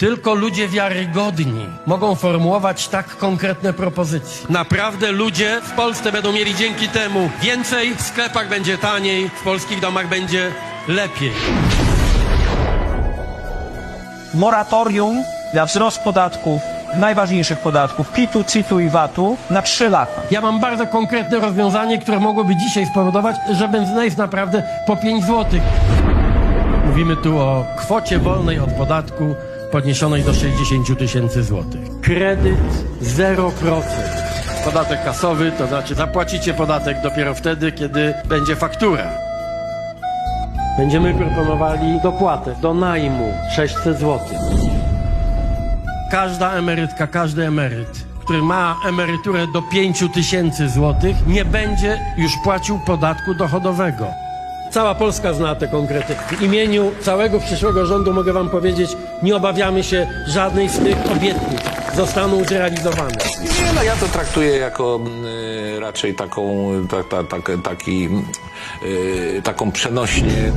Tylko ludzie wiarygodni mogą formułować tak konkretne propozycje. Naprawdę ludzie w Polsce będą mieli dzięki temu więcej, w sklepach będzie taniej, w polskich domach będzie lepiej. moratorium na wzrost podatków, najważniejszych podatków, PIT-u, CIT-u i VAT-u na 3 lata. Ja mam bardzo konkretne rozwiązanie, które mogłoby dzisiaj spowodować, że benzyna jest naprawdę po 5 zł. Mówimy tu o kwocie wolnej od podatku podniesionej do 60 tysięcy złotych. Kredyt 0%. Podatek kasowy, to znaczy zapłacicie podatek dopiero wtedy, kiedy będzie faktura. Będziemy proponowali dopłatę do najmu 600 zł. Każda emerytka, każdy emeryt, który ma emeryturę do 5 tysięcy złotych, nie będzie już płacił podatku dochodowego. Cała Polska zna te konkrety. W imieniu całego przyszłego rządu mogę wam powiedzieć, nie obawiamy się żadnej z tych obietnic. Zostaną zrealizowane. Nie, no ja to traktuję jako y, raczej taką, ta, ta, tak- taki, y, taką przenośnię.